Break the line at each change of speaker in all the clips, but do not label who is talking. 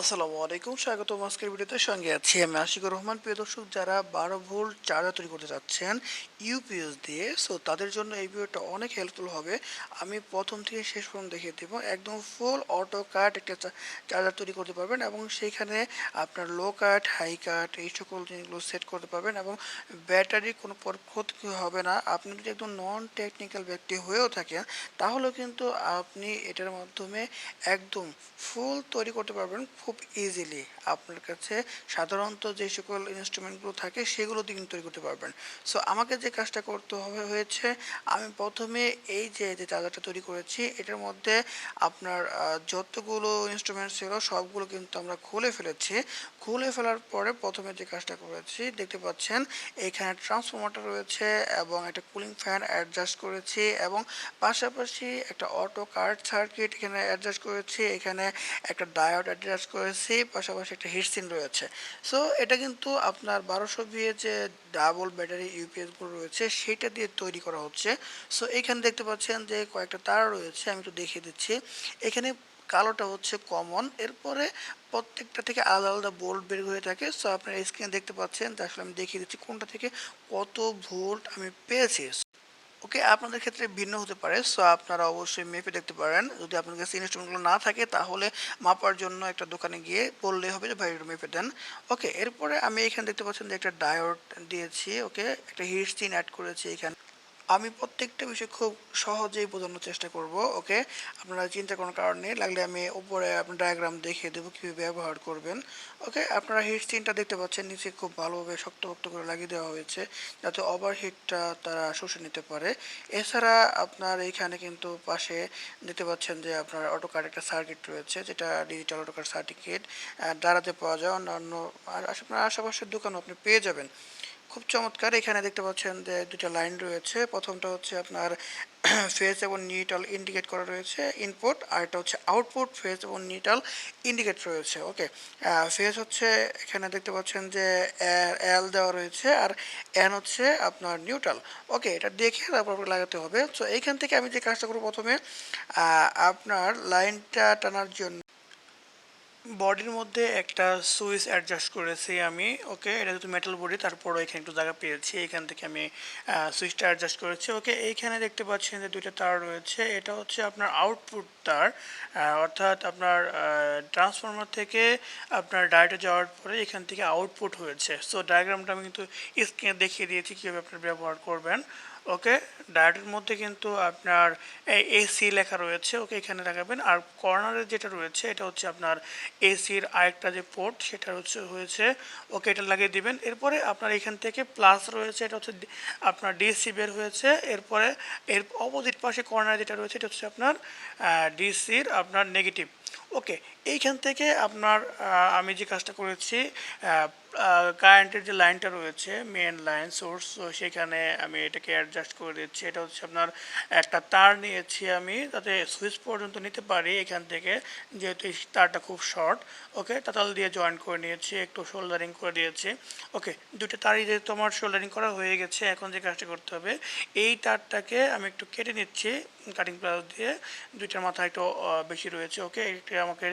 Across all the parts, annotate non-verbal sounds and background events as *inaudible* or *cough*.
আসসালামু আলাইকুম, স্বাগত আজকের ভিডিওতে। সঙ্গে আছি আমি আশিকুর রহমান। প্রিয় দর্শক, যারা বারো ভোল্ট চার্জার তৈরি করতে চাচ্ছেন ইউপিএস দিয়ে সো তাদের জন্য এই ভিডিওটা অনেক হেল্পফুল হবে। আমি প্রথম থেকে শেষ পর্যন্ত দেখিয়ে দেবো। একদম ফুল অটো কাট একটা চার্জার তৈরি করতে পারবেন এবং সেইখানে আপনার লো কাট হাই কাট এই সকল জিনিসগুলো সেট করতে পারবেন এবং ব্যাটারি কোনো ক্ষতি হবে না। আপনি যদি একদম নন টেকনিক্যাল ব্যক্তি হয়েও থাকেন, তাহলেও কিন্তু আপনি এটার মাধ্যমে একদম ফুল তৈরি করতে পারবেন। খুব ইজিলি আপনার কাছে সাধারণত যে সকল ইনস্ট্রুমেন্টগুলো থাকে সেগুলো দিয়ে কিন্তু তৈরি করতে পারবেন। সো আমাকে যে কাজটা করতে হবে হয়েছে, আমি প্রথমে এই যে যে চার্জারটা তৈরি করেছি, এটার মধ্যে আপনার যতগুলো ইনস্ট্রুমেন্ট ছিল সবগুলো কিন্তু আমরা খুলে ফেলেছি। খুলে ফেলার পরে প্রথমে যে কাজটা করেছি, দেখতে পাচ্ছেন এখানে ট্রান্সফরমারটা রয়েছে এবং একটা কুলিং ফ্যান অ্যাডজাস্ট করেছি এবং পাশাপাশি একটা অটো কার্ড সার্কিট এখানে অ্যাডজাস্ট করেছি। এখানে একটা ডায়োড অ্যাডজাস্ট করেছি, পাশাপাশি একটা হিটসিন রয়েছে। সো এটা কিন্তু আপনার বারোশো বিয়ে যে ডাবল ব্যাটারি ইউপিএসগুলো রয়েছে সেটা দিয়ে তৈরি করা হচ্ছে। সো এখানে দেখতে পাচ্ছেন যে কয়েকটা তার রয়েছে, আমি একটু দেখিয়ে দিচ্ছি। এখানে কালোটা হচ্ছে কমন এরপরে প্রত্যেকটা থেকে আলাদা আলাদা বোল্ট বের হয়ে থাকে। সো আপনার স্ক্রিনে দেখতে পাচ্ছেন, আসলে আমি দেখিয়ে দিচ্ছি কোনটা থেকে কত ভোল্ট আমি পেয়েছি। ওকে, আপনাদের ক্ষেত্রে ভিন্ন হতে পারে। সো, আপনারা অবশ্যই মেপে দেখতে পারেন। যদি আপনার কাছে ইনস্ট্রুমেন্টগুলো না থাকে, তাহলে মাপার জন্য একটা দোকানে গিয়ে বললে হবে যে, ভাই মেপে দেন। ওকে, এরপরে আমি এখানে দেখতে পাচ্ছেন যে, একটা ডায়োড দিয়েছি, ওকে? একটা হিট চিন অ্যাড করেছি এখানে। আমি প্রত্যেকটা বিষয় খুব সহজেই বোঝানোর চেষ্টা করব, ওকে? আপনারা চিন্তা কোনো কারণ নেই, লাগলে আমি উপরে আপনার ডায়াগ্রাম দেখিয়ে দেবো কীভাবে ব্যবহার করবেন, ওকে? আপনারা হিট সিনটা দেখতে পাচ্ছেন, নিচে খুব ভালোভাবে শক্তপোক্ত করে লাগিয়ে দেওয়া হয়েছে, যাতে ওভারহিটটা তারা শুষে নিতে পারে। এছাড়া আপনার এইখানে কিন্তু পাশে দেখতে পাচ্ছেন যে আপনার অটোকার একটা সার্কিট রয়েছে, যেটা ডিজিটাল অটোকার সার্টিফিকেট দাঁড়াতে পাওয়া যায়, অন্যান্য আর আপনার আশেপাশের দোকানও আপনি পেয়ে যাবেন। খুব চমৎকার। এখানে দেখতে পাচ্ছেন যে দুটো লাইন রয়েছে। প্রথমটা হচ্ছে আপনার *clears throat* ফেস এবং নিউট্রাল ইন্ডিকেট করা রয়েছে। ইনপুট আর এটা হচ্ছে আউটপুট ফেস এবং নিউট্রাল ইন্ডিকেট রয়েছে। ওকে ফেস হচ্ছে এখানে দেখতে পাচ্ছেন যে এল দেওয়া রয়েছে, আর এন হচ্ছে আপনার নিউট্রাল ওকে এটা দেখে তারপর লাগাতে হবে। সো এইখান থেকে আমি যে কাজটা করব প্রথমে আপনার লাইনটা টানার জন্য বডির মধ্যে একটা সুইচ অ্যাডজাস্ট করেছি আমি, ওকে? এটা যেহেতু মেটাল বডি তারপরও এখানে একটু জায়গা পেয়েছি। এখান থেকে আমি সুইচটা অ্যাডজাস্ট করেছি। ওকে, এইখানে দেখতে পাচ্ছেন যে দুইটা তার রয়েছে। এটা হচ্ছে আপনার আউটপুট তার অর্থাৎ আপনার ট্রান্সফর্মার থেকে আপনার ডায়েটে যাওয়ার পরে এখান থেকে আউটপুট হয়েছে। সো ডায়াগ্রামটা আমি কিন্তু স্ক্রিনে দেখিয়ে দিয়েছি কীভাবে আপনার ব্যবহার করবেন। ওকে ডায়েটের মধ্যে কিন্তু আপনার এসি লেখা রয়েছে, ওকে এখানে লাগাবেন। আর কর্নারে যেটা রয়েছে, এটা হচ্ছে আপনার এসির আরেকটা যে পোর্ট সেটা হচ্ছে, হয়েছে, ওকে এটা লাগিয়ে দিবেন। এরপরে আপনার এখান থেকে প্লাস রয়েছে, এটা হচ্ছে আপনার ডিসি বের হয়েছে। এরপরে, এর অপোজিট পাশে কর্নারে যেটা রয়েছে, এটা হচ্ছে আপনার ডিসির আপনার নেগেটিভ ওকে, এইখান থেকে আপনার আমি যে কাজটা করেছি কারেন্টের যে লাইনটা রয়েছে মেন লাইন সোর্স সেখানে আমি এটাকে অ্যাডজাস্ট করে দিচ্ছি। এটা হচ্ছে আপনার একটা তার নিয়েছি আমি, তাতে সুইচ পর্যন্ত নিতে পারি এখান থেকে, যেহেতু তারটা খুব শর্ট ওকে তাতাল দিয়ে জয়েন করে নিয়েছি, একটু শোল্ডারিং করে দিয়েছি ওকে দুটো তারই যেহেতু আমার শোল্ডারিং করা হয়ে গেছে, এখন যে কাজটা করতে হবে, এই তারটাকে আমি একটু কেটে নিচ্ছি কাটিং প্লাস দিয়ে, দুইটার মাথা একটু বেশি রয়েছে ওকে এটা আমাকে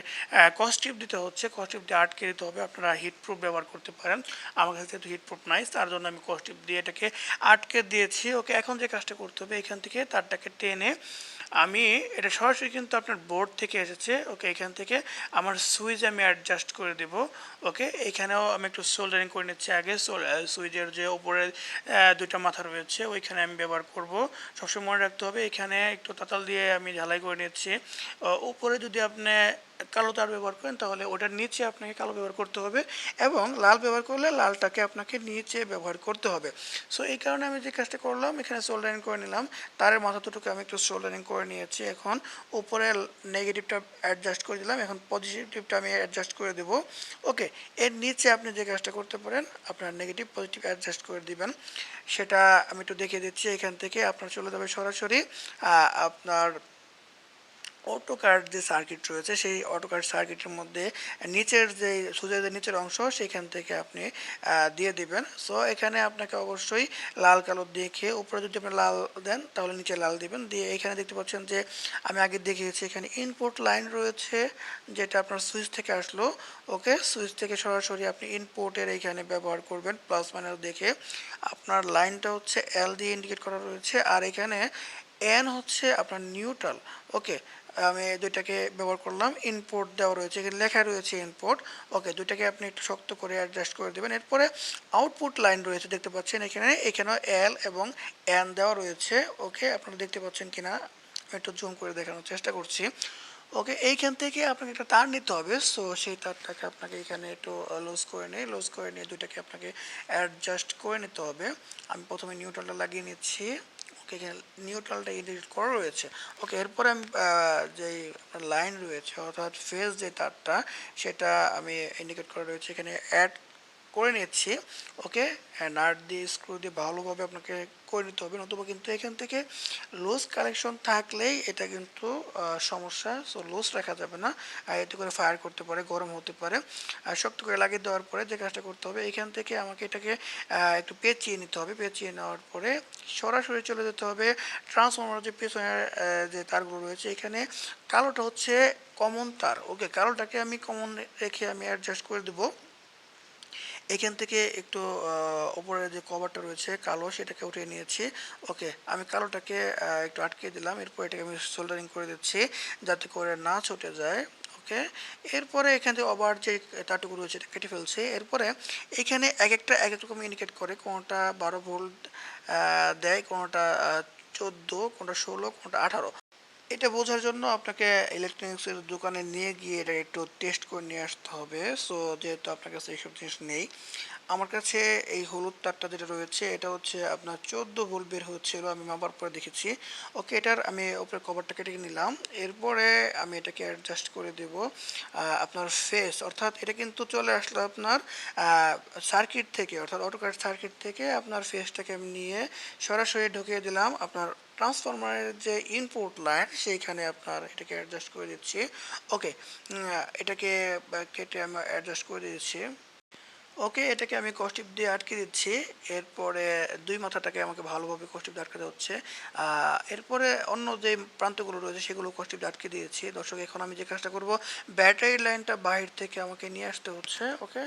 কস্টিপ দিতে হচ্ছে কস্টিপ দিয়ে আটকে দিতে হবে, আপনারা হিট প্রুফ ব্যবহার করতে পারেন। আমার কাছে যেহেতু হিট প্রুফ নাই, তার জন্য আমি কস্টিপ দিয়ে এটাকে আটকে দিয়েছি। ওকে, এখন যে কাজটা করতে হবে, এখান থেকে তারটাকে টেনে আমি, এটা সরাসরি কিন্তু আপনার বোর্ড থেকে এসেছে। ওকে, এখান থেকে আমার সুইচ আমি অ্যাডজাস্ট করে দেব। ওকে, এখানেও আমি একটু সোল্ডারিং করে নিচ্ছি আগে। সুইচের যে উপরে দুইটা মাথা রয়েছে, ওইখানে আমি ব্যবহার করব। সবসময় মনে রাখতে হবে, এখানে একটু তাতাল দিয়ে আমি ঝালাই করে নিচ্ছি। উপরে যদি আপনি কালো তার ব্যবহার করেন, তাহলে ওটার নিচে আপনাকে কালো ব্যবহার করতে হবে এবং লাল ব্যবহার করলে লালটাকে আপনাকে নিচে ব্যবহার করতে হবে। সো এই কারণে আমি যে কাজটা করলাম, এখানে সোল্ডারিং করে নিলাম। তারের মাথা দুটোকে আমি একটু সোল্ডারিং করে নিয়েছি এখন। উপরে নেগেটিভটা অ্যাডজাস্ট করে দিলাম, এখন পজিটিভটা আমি অ্যাডজাস্ট করে দেবো। ওকে এর নিচে আপনি যে কাজটা করতে পারেন, আপনার নেগেটিভ পজিটিভ অ্যাডজাস্ট করে দিবেন। সেটা আমি একটু দেখিয়ে দিচ্ছি এখান থেকে, আপনার চলে যাবে সরাসরি আপনার অটো কার্ড যে সার্কিট রয়েছে, সেই অটো কার্ড সার্কিটের মধ্যে নিচের যে সুজের যে নিচের অংশ, সেখান থেকে আপনি দিয়ে দিবেন। সো এখানে আপনাকে অবশ্যই লাল কালো দেখে, উপরে যদি আপনি লাল দেন, তাহলে নিচে লাল দিবেন। দিয়ে এখানে দেখতে পাচ্ছেন যে, আমি আগে দেখিয়েছি, এখানে ইনপুট লাইন রয়েছে, যেটা আপনার সুইচ থেকে আসলো। ওকে সুইচ থেকে সরাসরি আপনি ইনপুটের এইখানে ব্যবহার করবেন প্লাস মাইনাস দেখে। আপনার লাইনটা হচ্ছে এল দিয়ে ইন্ডিকেট করা রয়েছে, আর এখানে এন হচ্ছে আপনার নিউট্রাল ওকে আমি দুইটাকে ব্যবহার করলাম ইনপুট দেওয়া রয়েছে, এখানে লেখা রয়েছে ইনপুট ওকে দুইটাকে আপনি একটু শক্ত করে অ্যাডজাস্ট করে দেবেন, এরপরে আউটপুট লাইন রয়েছে, দেখতে পাচ্ছেন এখানে, এখানেও এল এবং এন দেওয়া রয়েছে ওকে আপনারা দেখতে পাচ্ছেন কিনা একটু জুম করে দেখানোর চেষ্টা করছি ওকে এইখান থেকে আপনাকে একটা তার নিতে হবে সো সেই তারটাকে আপনাকে এখানে একটু লুজ করে নিই লুজ করে নিয়ে দুইটাকে আপনাকে অ্যাডজাস্ট করে নিতে হবে, আমি প্রথমে নিউট্রালটা লাগিয়ে নিচ্ছি ওকে নিউট্রালটা এডিট করা রয়েছে ওকে, এরপরে আমি যে লাইন রয়েছে, অর্থাৎ ফেজ যে তারটা, সেটা আমি ইন্ডিকেট করা রয়েছে। এখানে অ্যাড করে নিচ্ছি, ওকে? নাট দিয়ে স্ক্রু দিয়ে ভালোভাবে আপনাকে করে নিতে হবে, নতুবা কিন্তু এখান থেকে লুজ কালেকশন থাকলেই এটা কিন্তু সমস্যা। সো লুজ রাখা যাবে না। আর এতে করে ফায়ার করতে পারে, গরম হতে পারে। আর শক্ত করে লাগিয়ে দেওয়ার পরে যে কাজটা করতে হবে, এখান থেকে আমাকে এটাকে একটু পেঁচিয়ে নিতে হবে। পেঁচিয়ে নেওয়ার পরে সরাসরি চলে যেতে হবে ট্রান্সফর্মার যে পেছনের যে তারগুলো রয়েছে, এখানে কালোটা হচ্ছে কমন তার, ওকে? কালোটাকে আমি কমন রেখে আমি অ্যাডজাস্ট করে দেবো। এখান থেকে একটু উপরে যে কভারটা রয়েছে কালো, সেটাকে উঠিয়ে নিয়েছি। ওকে, আমি কালোটাকে একটু আটকে দিলাম। এরপর এটাকে আমি সোল্ডারিং করে দিচ্ছি যাতে করে না ছুটে যায়। ওকে, এরপরে এখান থেকে আবার যে তারটুকু রয়েছে এটা কেটে ফেলছি। এরপরে এখানে এক একটা, এক এক রকম ইন্ডিকেট করে কোনোটা বারো ভোল্ট দেয়, কোনোটা চোদ্দ, কোনোটা ষোলো, কোনোটা আঠারো। এটা বোঝার জন্য আপনাকে ইলেকট্রনিক্সের দোকানে নিয়ে গিয়ে এটা একটু টেস্ট করে নিয়ে আসতে হবে। সো যেহেতু আপনার কাছে এইসব জিনিস নেই, আমার কাছে এই হলুদ তারটা যেটা রয়েছে, এটা হচ্ছে আপনার চোদ্দ ভোল্ট বের হচ্ছিল আমি মাপার পরে দেখেছি। ওকে এটার আমি ওপরে কভারটা কেটে নিলাম। এরপরে আমি এটাকে অ্যাডজাস্ট করে দেব আপনার ফেস অর্থাৎ এটা কিন্তু চলে আসলো আপনার সার্কিট থেকে, অর্থাৎ অটোকার সার্কিট থেকে আপনার ফেসটাকে আমি নিয়ে সরাসরি ঢুকিয়ে দিলাম, আপনার ট্রান্সফরমারের যে ইনপুট লাইন সেইখানে আপনার এটাকে অ্যাডজাস্ট করে দিচ্ছি। ওকে এটাকে কেটে আমি অ্যাডজাস্ট করে দিচ্ছি। ওকে, এটাকে আমি কস্টিপ দিয়ে আটকে দিচ্ছি। এরপরে দুই মাথাটাকে আমাকে ভালোভাবে কস্টিপ দিয়ে আটকাতে হচ্ছে। এরপরে অন্য যে প্রান্তগুলো রয়েছে, সেগুলো কস্টিপ দিয়ে আটকে দিয়েছি। দর্শক, এখন আমি যে কাজটা করব ব্যাটারি লাইনটা বাহির থেকে আমাকে নিয়ে আসতে হচ্ছে, ওকে?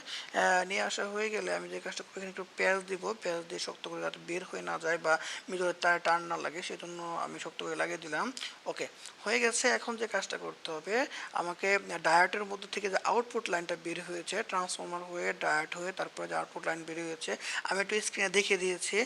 নিয়ে আসা হয়ে গেলে আমি যে কাজটা করব একটু পেঁয়াজ দিব। পেঁয়াজ দিয়ে শক্ত করে যাতে বের হয়ে না যায় বা মিডলের তার টান না লাগে, সেজন্য আমি শক্ত করে লাগিয়ে দিলাম। ওকে, হয়ে গেছে। এখন যে কাজটা করতে হবে, আমাকে ডায়োটের মধ্যে থেকে যে আউটপুট লাইনটা বের হয়েছে ট্রান্সফর্মার হয়ে ডায়োট হয়ে তারপরে যে আউটপুট লাইন বেরিয়ে হয়েছে আমি একটু স্ক্রিনে দেখিয়ে দিয়েছি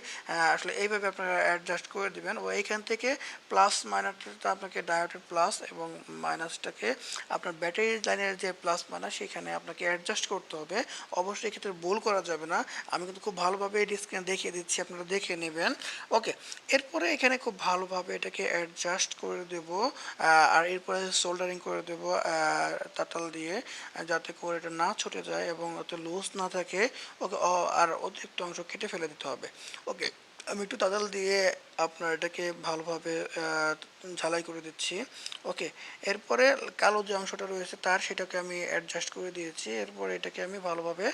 আসলে এইভাবে আপনারা অ্যাডজাস্ট করে দিবেন। ও এইখান থেকে প্লাস মাইনাসটা আপনাকে ডায়োটের প্লাস এবং মাইনাসটাকে আপনার ব্যাটারি লাইনের যে প্লাস মাইনাস সেখানে আপনাকে অ্যাডজাস্ট করতে হবে। অবশ্যই এক্ষেত্রে ভুল করা যাবে না। আমি কিন্তু খুব ভালোভাবে এই স্ক্রিনে দেখিয়ে দিচ্ছি, আপনারা দেখে নেবেন। ওকে এরপরে এখানে খুব ভালোভাবে এটাকে অ্যাডজাস্ট করে দেব আর এরপরে সোল্ডারিং করে দেব তাতাল দিয়ে, যাতে করে এটা না ছুটে যায় এবং ওতে লুজ না থাকে। ওকে আর অতিরিক্ত অংশ কেটে ফেলে দিতে হবে। ওকে আমি একটু তাদাল দিয়ে আপনার এটাকে ভালোভাবে ঝালাই করে দিচ্ছি। ওকে, এরপরে কালো যে অংশটা রয়েছে তার সেটাকে আমি অ্যাডজাস্ট করে দিয়েছি। এরপরে এটাকে আমি ভালোভাবে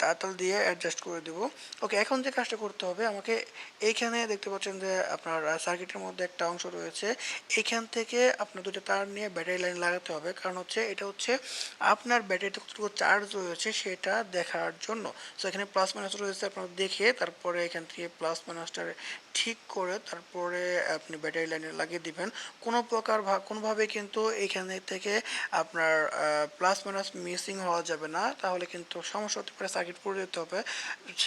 তাতাল দিয়ে অ্যাডজাস্ট করে দেব। ওকে, এখন যে কাজটা করতে হবে, আমাকে এইখানে দেখতে পাচ্ছেন যে আপনার সার্কিটের মধ্যে একটা অংশ রয়েছে। এইখান থেকে আপনার দুটো তার নিয়ে ব্যাটারি লাইন লাগাতে হবে। কারণ হচ্ছে, এটা হচ্ছে আপনার ব্যাটারিতে কতটুকু চার্জ রয়েছে সেটা দেখার জন্য। সো এখানে প্লাস মাইনাস রয়েছে আপনার দেখে তারপরে এখান থেকে প্লাস মাইনাসটা ঠিক করে তারপরে আপনি ব্যাটারি লাইনে লাগিয়ে দিবেন। কোনো প্রকার ভা- কোনোভাবে কিন্তু এখানে থেকে আপনার প্লাস মাইনাস মিসিং হওয়া যাবে না। তাহলে কিন্তু সমস্যা হতে পারে সার্কিট পড়ে যেতে হবে।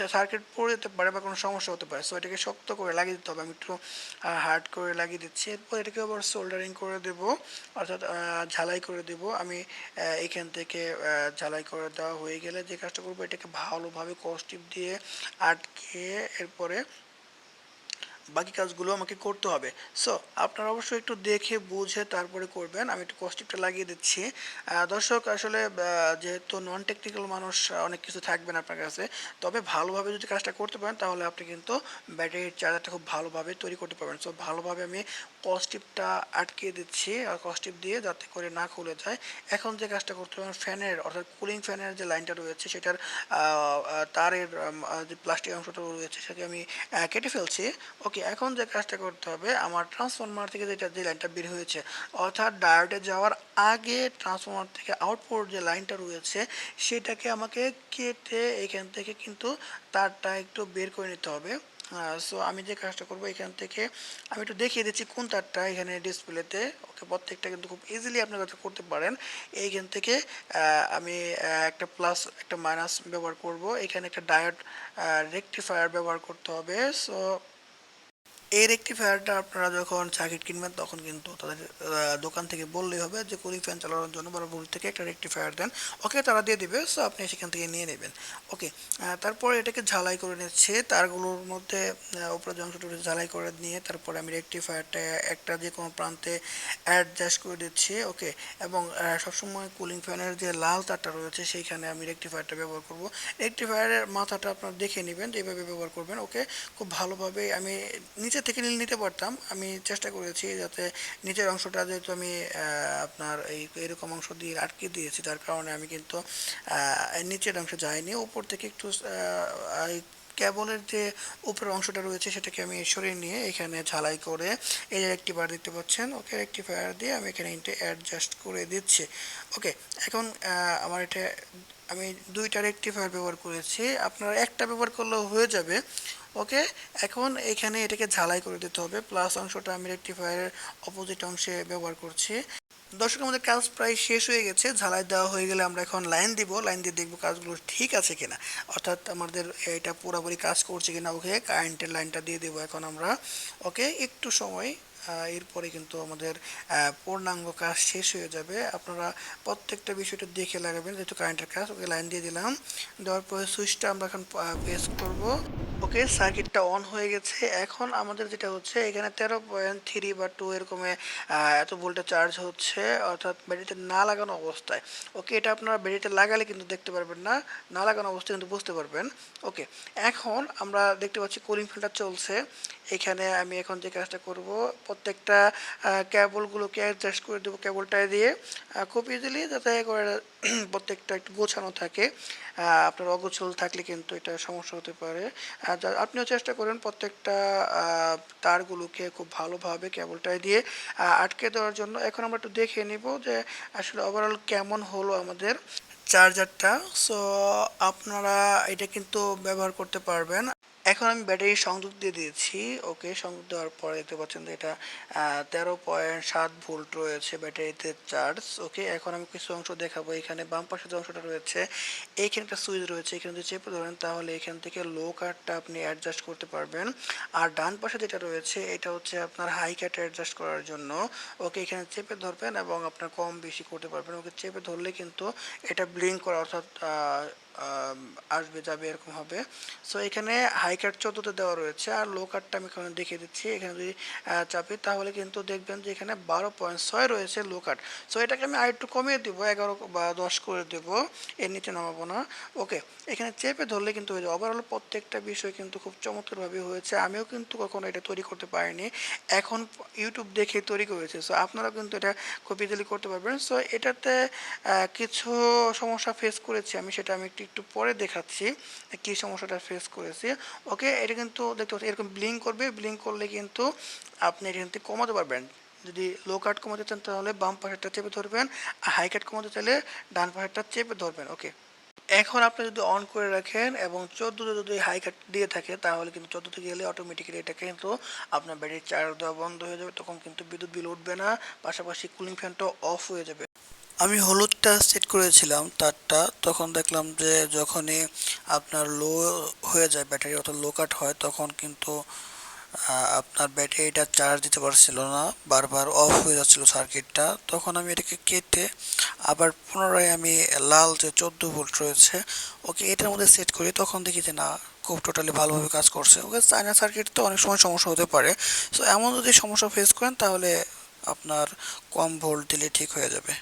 সার্কিট পড়ে যেতে পারে বা কোনো সমস্যা হতে পারে। সো এটাকে শক্ত করে লাগিয়ে দিতে হবে। আমি একটু হার্ড করে লাগিয়ে দিচ্ছি। এরপর এটাকে আবার সোল্ডারিং করে দেব। অর্থাৎ ঝালাই করে দেব। আমি এখান থেকে ঝালাই করে দেওয়া হয়ে গেলে যে কাজটা করব, এটাকে ভালোভাবে কস্টিপ দিয়ে আটকে এরপরে বাকি কাজগুলো আমাকে করতে হবে। সো আপনারা অবশ্যই একটু দেখে, বুঝে তারপরে করবেন। আমি একটু কস্টিপটা লাগিয়ে দিচ্ছি। দর্শক, আসলে যেহেতু নন টেকনিক্যাল মানুষ অনেক কিছু থাকবেন আপনার কাছে, তবে ভালোভাবে যদি কাজটা করতে পারেন, তাহলে আপনি কিন্তু ব্যাটারির চার্জারটা খুব ভালোভাবে তৈরি করতে পারবেন। সো ভালোভাবে আমি কস্টিপটা আটকে দিচ্ছি, আর কস্টিপ দিয়ে যাতে করে না খুলে যায়। এখন যে কাজটা করতে হবে, ফ্যানের, অর্থাৎ কুলিং ফ্যানের যে লাইনটা রয়েছে, সেটার তারের যে প্লাস্টিক অংশটা রয়েছে, সেটাকে আমি কেটে ফেলছি। ওকে এখন যে কাজটা করতে হবে, আমার ট্রান্সফরমার থেকে যেটা, যে লাইনটা বের হয়েছে, অর্থাৎ ডায়োডে যাওয়ার আগে ট্রান্সফরমার থেকে আউটপুট যে লাইনটা রয়েছে, সেটাকে আমাকে কেটে এখান থেকে কিন্তু তারটা একটু বের করে নিতে হবে। সো আমি যে কাজটা করব এখান থেকে, আমি একটু দেখিয়ে দিচ্ছি কোন তারটা এখানে ডিসপ্লেতে ওকে, প্রত্যেকটা কিন্তু খুব ইজিলি আপনার করতে পারেন। এইখান থেকে আমি একটা প্লাস একটা মাইনাস ব্যবহার করব। এখানে একটা ডায়োড রেকটিফায়ার ব্যবহার করতে হবে। সো এই রেকটিফায়ারটা আপনারা যখন সার্কিট কিনবেন, তখন কিন্তু তাদের দোকান থেকে বললেই হবে যে কুলিং ফ্যান চালানোর জন্য বা ভুল থেকে একটা রেকটিফায়ার দেন। ওকে, তারা দিয়ে দিবে সো আপনি সেখান থেকে নিয়ে নেবেন। ওকে তারপর এটাকে ঝালাই করে নিচ্ছে। তারগুলোর মধ্যে উপরে যে ঝালাই করে নিয়ে তারপরে আমি রেকটিফায়ারটা একটা যে কোনো প্রান্তে অ্যাডজাস্ট করে দিচ্ছি। ওকে, এবং সবসময় কুলিং ফ্যানের যে লাল তারটা রয়েছে, সেইখানে আমি রেকটিফায়ারটা ব্যবহার করব। রেকটিফায়ারের মাথাটা আপনারা দেখে নেবেন যে এইভাবে ব্যবহার করবেন। ওকে, খুব ভালোভাবে আমি নিচে থেকে নীল নিতে পারতাম। আমি চেষ্টা করেছি যাতে নিচের অংশটা যেহেতু আমি আপনার এই এরকম অংশ দিয়ে আটকে দিয়েছি, তার কারণে আমি কিন্তু নিচের অংশে যাইনি। উপর থেকে একটু কেবলের যে উপরের অংশটা রয়েছে, সেটাকে আমি সরিয়ে নিয়ে এখানে ঝালাই করে এই একটি বার দেখতে পাচ্ছেন, ওকে একটি ফায়ার দিয়ে আমি এখানে ইনটে অ্যাডজাস্ট করে দিচ্ছি। ওকে, এখন আমার এটা, আমি দুইটা রেকটিফায়ার ব্যবহার করেছি, আপনারা একটা ব্যবহার করলেও হয়ে যাবে। ওকে, এখন এখানে এটাকে ঝালাই করে দিতে হবে প্লাস অংশটা আমি রেকটিফায়ারের অপোজিট অংশে ব্যবহার করছি। দর্শক, আমাদের কাজ প্রায় শেষ হয়ে গেছে। ঝালাই দেওয়া হয়ে গেলে আমরা এখন লাইন দিব। লাইন দিয়ে দেখব কাজগুলো ঠিক আছে কিনা। অর্থাৎ আমাদের এটা পুরোপুরি কাজ করছে কিনা, ওকে? কারেন্টের লাইনটা দিয়ে দেবো এখন আমরা। ওকে, একটু সময় এরপরে কিন্তু আমাদের পূর্ণাঙ্গ কাজ শেষ হয়ে যাবে। আপনারা প্রত্যেকটা বিষয়টা দেখে লাগাবেন, যেহেতু কারেন্টের কাজ, ওকে, লাইন দিয়ে দিলাম। দেওয়ার পরে সুইচটা আমরা এখন প্রেস করব। ওকে, সার্কিটটা অন হয়ে গেছে। এখন আমাদের যেটা হচ্ছে, এখানে তেরো পয়েন্ট থ্রি বা টু এরকমে এত ভোল্টে চার্জ হচ্ছে, অর্থাৎ ব্যাটারিতে না লাগানো অবস্থায়। ওকে, এটা আপনারা ব্যাটারিতে লাগালে কিন্তু দেখতে পারবেন না না লাগানো অবস্থায় কিন্তু বুঝতে পারবেন। ওকে, এখন আমরা দেখতে পাচ্ছি কুলিং ফ্যানটা চলছে। এখানে আমি এখন যে কাজটা করব, প্রত্যেকটা ক্যাবলগুলোকে অ্যাডজাস্ট করে দেবো কেবলটায় দিয়ে। খুব ইজিলি যাতে করে *clears throat* প্রত্যেকটা একটু গোছানো থাকে। আপনার অগোছল থাকলে কিন্তু এটা সমস্যা হতে পারে। আপনিও চেষ্টা করেন প্রত্যেকটা তারগুলোকে খুব ভালোভাবে কেবলটায় দিয়ে আটকে দেওয়ার জন্য। এখন আমরা একটু দেখে নিব যে আসলে ওভারঅল কেমন হলো আমাদের চার্জারটা সো আপনারা এটা কিন্তু ব্যবহার করতে পারবেন। এখন আমি ব্যাটারি সংযোগ দিয়ে দিয়েছি। ওকে সংযোগ দেওয়ার পরে দেখতে পাচ্ছেন যে এটা তেরো পয়েন্ট সাত ভোল্ট রয়েছে ব্যাটারিতে চার্জ। ওকে, এখন আমি কিছু অংশ দেখাবো। এখানে বাম পাশে যে অংশটা রয়েছে এইখানে একটা সুইচ রয়েছে। এখানে যদি চেপে ধরেন, তাহলে এখান থেকে লো কাটটা আপনি অ্যাডজাস্ট করতে পারবেন। আর ডান পাশে যেটা রয়েছে, এটা হচ্ছে আপনার হাই কাট অ্যাডজাস্ট করার জন্য। ওকে, এখানে চেপে ধরবেন এবং আপনার কম বেশি করতে পারবেন। ওকে, চেপে ধরলে কিন্তু এটা ব্লিঙ্ক করা, অর্থাৎ আসবে, যাবে, এরকম হবে। সো এখানে হাই কাট চোদ্দোতে দেওয়া রয়েছে। আর লো কাটটা আমি এখানে দেখিয়ে দিচ্ছি। এখানে যদি চাপি, তাহলে কিন্তু দেখবেন যে এখানে বারো পয়েন্ট ছয় রয়েছে লো কাট সো এটাকে আমি আরেকটু কমিয়ে দেবো, এগারো বা দশ করে দেব। এর নিচে নামাবো না। ওকে এখানে চেপে ধরলে কিন্তু হয়ে যাবে ওভারঅল প্রত্যেকটা বিষয় কিন্তু খুব চমৎকারভাবে হয়েছে। আমিও কিন্তু কখনো এটা তৈরি করতে পারিনি। এখন ইউটিউব দেখে তৈরি করেছে। সো আপনারা কিন্তু এটা খুব ইজিলি করতে পারবেন। সো এটাতে কিছু সমস্যা ফেস করেছি আমি, সেটা আমি একটু একটু পরে দেখাচ্ছি কি সমস্যাটা ফেস করেছি। ওকে এটা কিন্তু দেখতে পাচ্ছি এরকম ব্লিং করবে ব্লিঙ্ক করলে কিন্তু আপনি এটা কিন্তু কমাতে পারবেন। যদি লো কাট কমাতে চান তাহলে বাম পাশেরটা চেপে ধরবেন, আর হাই কাট কমাতে চাইলে ডান পাশেরটা চেপে ধরবেন ওকে এখন আপনি যদি অন করে রাখেন এবং চোদ্দোতে যদি হাই কাট দিয়ে থাকে, তাহলে কিন্তু চোদ্দোতে গেলে অটোমেটিক্যালি এটা কিন্তু আপনার ব্যাটারি চার্জ দেওয়া বন্ধ হয়ে যাবে, তখন কিন্তু বিদ্যুৎ বিল উঠবে না, পাশাপাশি কুলিং ফ্যানটাও অফ হয়ে যাবে। আমি হলুদটা সেট করেছিলাম তারটা, তখন দেখলাম যে যখনই আপনার লো হয়ে যায় ব্যাটারি অর্থাৎ লো কাট হয়, তখন কিন্তু আপনার ব্যাটারিটা চার্জ দিতে পারছিল না, বারবার অফ হয়ে যাচ্ছিল সার্কিটটা তখন আমি এটাকে কেটে আবার পুনরায় আমি লাল যে চোদ্দ ভোল্ট রয়েছে, ওকে এটার মধ্যে সেট করি, তখন দেখি যে না, খুব টোটালি ভালোভাবে কাজ করছে। ওকে চায়না সার্কিট তো অনেক সময় সমস্যা হতে পারে। সো এমন যদি সমস্যা ফেস করেন, তাহলে আপনার কম ভোল্ট দিলে ঠিক হয়ে যাবে।